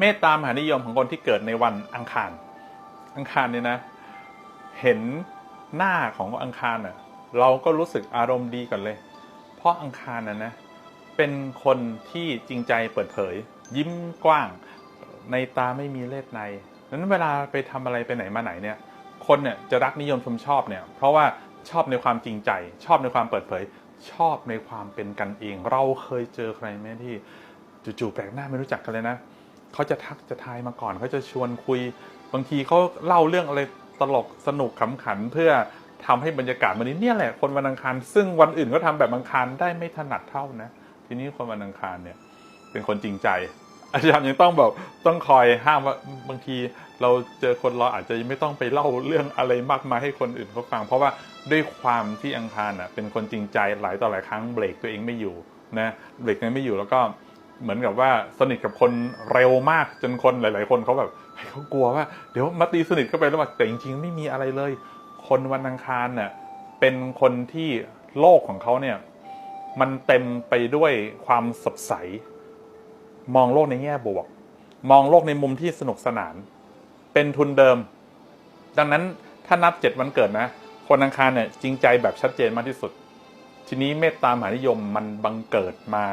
เมตตามหานิยมของคนที่เกิดในวันอังคาร อังคารเนี่ยนะ เห็นหน้าของอังคารน่ะเราก็รู้สึกอารมณ์ดีก่อนเลย เพราะอังคารน่ะนะ เป็นคนที่จริงใจเปิดเผย ยิ้มกว้าง ในตาไม่มีเลือดในนั้นเวลาไปทำอะไรไปไหนมาไหนเนี่ย คนเนี่ยจะรักนิยมชมชอบเนี่ย เพราะว่าชอบในความจริงใจ ชอบในความเปิดเผย ชอบในความเป็นกันเอง เราเคยเจอใครไหมที่จู่ๆแปลกหน้าไม่รู้จักกันเลยนะ เขาจะทักจะทายมาก่อนเขาจะชวนคุย บางทีเขาเล่าเรื่องอะไรตลกสนุกขำขันเพื่อทำให้บรรยากาศวันนี้เนี่ยแหละคนวันอังคาร ซึ่งวันอื่นก็ทำแบบอังคารได้ไม่ถนัดเท่านะ ทีนี้คนวันอังคารเนี่ย เป็นคนจริงใจ อาจารย์ยังต้องแบบต้องคอยห้ามว่าบางที เราเจอคนเราอาจจะไม่ต้องไปเล่าเรื่องอะไรมากมายให้คนอื่นเขาฟัง เพราะว่าด้วยความที่อังคารอะเป็นคนจริงใจหลายต่อหลายครั้งเบรกตัวเองไม่อยู่นะเบรกตัวเองไม่อยู่แล้วก็ เหมือนกับว่าสนิทกับคนเร็วมากจนคนหลาย ๆ คนเขาแบบเขากลัวว่าเดี๋ยวมาตีสนิทเข้าไปแล้วแต่จริง ๆ ไม่มีอะไรเลย คนวันอังคารเนี่ยเป็นคนที่โลกของเขาเนี่ยมันเต็มไปด้วยความสดใส มองโลกในแง่บวก มองโลกในมุมที่สนุกสนาน เป็นทุนเดิม ดังนั้นถ้านับเจ็ดวันเกิดนะ คนอังคารเนี่ยจริงใจแบบชัดเจนมากที่สุด ทีนี้เมตตามหานิยมมันบังเกิดมา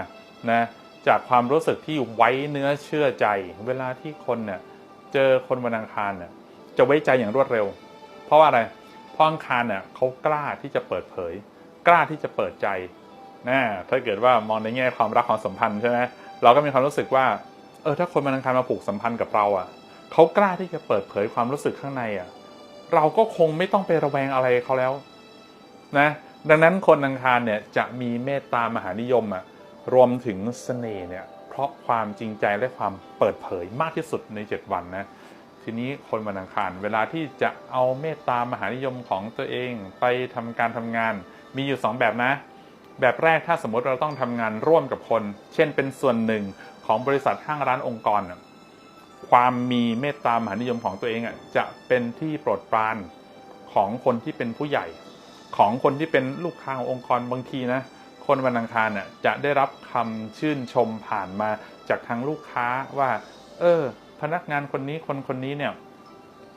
นะ จากความรู้สึกที่ไว้เนื้อเชื่อใจ เวลาที่คนเนี่ยเจอคนวันอังคารเนี่ยจะไว้ใจอย่างรวดเร็ว เพราะว่าอะไรเพราะอังคารเนี่ยเขากล้าที่จะเปิดเผย กล้าที่จะเปิดใจนะถ้าเกิดว่ามองในแง่ความรักความสัมพันธ์ใช่ไหมเราก็มีความรู้สึกว่าเออถ้าคนวันอังคารมาผูกสัมพันธ์กับเราอะเขากล้าที่จะเปิดเผยความรู้สึกข้างในอะเราก็คงไม่ต้องไประแวงอะไรเขาแล้วนะดังนั้นคนอังคารเนี่ยจะมีเมตตามหานิยมอะ รวมถึงเสน่ห์เนี่ยเพราะความจริงใจและความเปิดเผยมากที่สุดใน 7 วันนะทีนี้คนวันอังคารเวลาที่จะเอาเมตตามหานิยมของตัวเองไปทำการทำงาน มีอยู่ 2 แบบนะ แบบแรกถ้าสมมติเราต้องทำงานร่วมกับคน เช่นเป็นส่วนหนึ่งของบริษัทห้างร้านองค์กร ความมีเมตตามหานิยมของตัวเองอะจะเป็นที่โปรดปรานของคนที่เป็นผู้ใหญ่ ของคนที่เป็นลูกค้าขององค์กรบางทีนะ คนวันอังคารน่ะจะได้รับคำชื่นชมผ่านมาจากทางลูกค้าว่า เออ พนักงานคนนี้คนคนนี้เนี่ย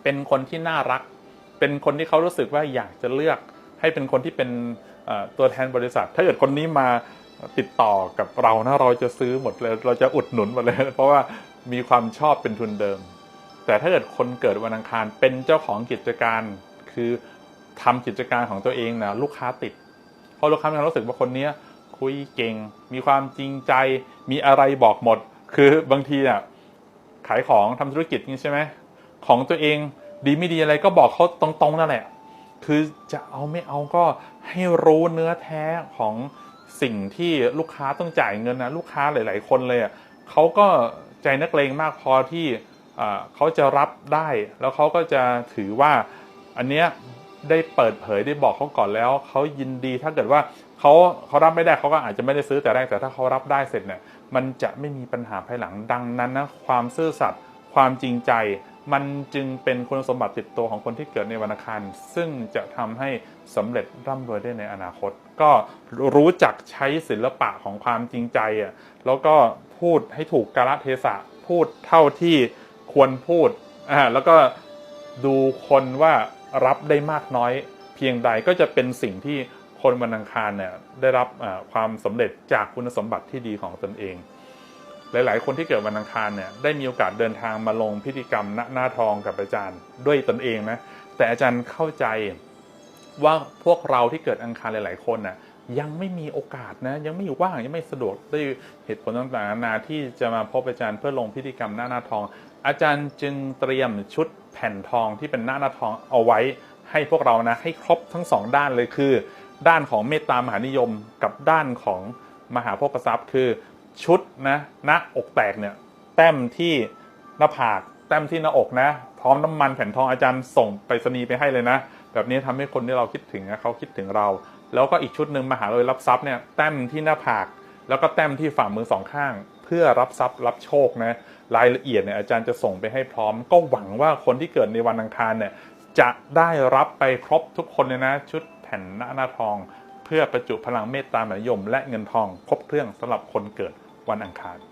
เป็นคนที่น่ารัก เป็นคนที่เขารู้สึกว่าอยากจะเลือกให้เป็นคนที่เป็นตัวแทนบริษัท ถ้าเกิดคนนี้มาติดต่อกับเรานะเราจะซื้อหมดเลย เราจะอุดหนุนหมดเลย เพราะว่ามีความชอบเป็นทุนเดิม แต่ถ้าเกิดคนเกิดวันอังคารเป็นเจ้าของกิจการ คือทำกิจการของตัวเองนะลูกค้าติด พราะลูกค้ามีความรู้สึกว่าคนเนี้ยคุยเก่ง มีความจริงใจ มีอะไรบอกหมด คือบางทีอะขายของทำธุรกิจนี่ใช่ไหมของตัวเองดีไม่ดีอะไรก็บอกเขาตรงๆนั่นแหละ คือจะเอาไม่เอาก็ให้รู้เนื้อแท้ของสิ่งที่ลูกค้าต้องจ่ายเงินนะลูกค้าหลาย ๆ คนเลยอะเขาก็ใจนักเลงมากพอที่เขาจะรับได้ แล้วเขาก็จะถือว่าอันเนี้ย ได้เปิดเผยได้บอกเขาก่อนแล้วเขายินดีถ้าเกิดว่าเขาเขารับไม่ได้เขาก็อาจจะไม่ได้ซื้อแต่แรกแต่ถ้าเขารับได้เสร็จเนี่ยมันจะไม่มีปัญหาภายหลังดังนั้นนะความซื่อสัตย์ความจริงใจ มันจึงเป็นคุณสมบัติติดตัวของคนที่เกิดในวันอังคารซึ่งจะทำให้สำเร็จร่ำรวยได้ในอนาคต ก็รู้จักใช้ศิลปะของความจริงใจอะแล้วก็พูดให้ถูกกาลเทศะพูดเท่าที่ควรพูดอ่าแล้วก็ดูคนว่า รับได้มากน้อย เพียงใดก็จะเป็นสิ่งที่คนวันอังคารเนี่ยได้รับความสำเร็จจากคุณสมบัติที่ดีของตนเอง หลาย ๆ คนที่เกิดวันอังคารเนี่ยได้มีโอกาสเดินทางมาลงพิธีกรรมณหน้าทองกับอาจารย์ด้วยตนเองนะแต่อาจารย์เข้าใจว่าพวกเราที่เกิดอังคารหลาย ๆ คนน่ะยังไม่มีโอกาสนะยังไม่ว่างยังไม่สะดวกด้วยเหตุผลต่างๆนานาที่จะมาพบอาจารย์เพื่อลงพิธีกรรมหน้าหน้าทอง อาจารย์จึงเตรียมชุดแผ่นทองที่เป็นหน้าหน้าทองเอาไว้ให้พวกเรานะให้ครบทั้งสองด้านเลยคือ ด้านของเมตตามหานิยมกับด้านของมหาโภคทรัพย์ คือชุดนะหน้าอกแตกเนี่ยแต้มที่หน้าผากแต้มที่หน้าอกนะ พร้อมน้ำมันแผ่นทองอาจารย์ส่งไปรษณีย์ไปให้เลยนะ แบบนี้ทำให้คนที่เราคิดถึงนะเขาคิดถึงเรา แล้วก็อีกชุดหนึ่งมหาเลยรับทรัพย์เนี่ยแต้มที่หน้าผาก แล้วก็แต้มที่ฝ่ามือสองข้าง พื่อรับทรัพย์รับโชคนะรายละเอียดเนี่ยอาจารย์จะส่งไปให้พร้อม ก็หวังว่าคนที่เกิดในวันอังคารเนี่ยจะได้รับไปครบทุกคนเลยนะ ชุดแผ่นหน้าหน้าทอง เพื่อประจุพลังเมตตามหายม และเงินทองครบเครื่องสำหรับคนเกิดวันอังคาร